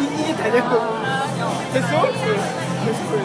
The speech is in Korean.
아, 이게 다냐고 아, 됐어? 네. 됐어?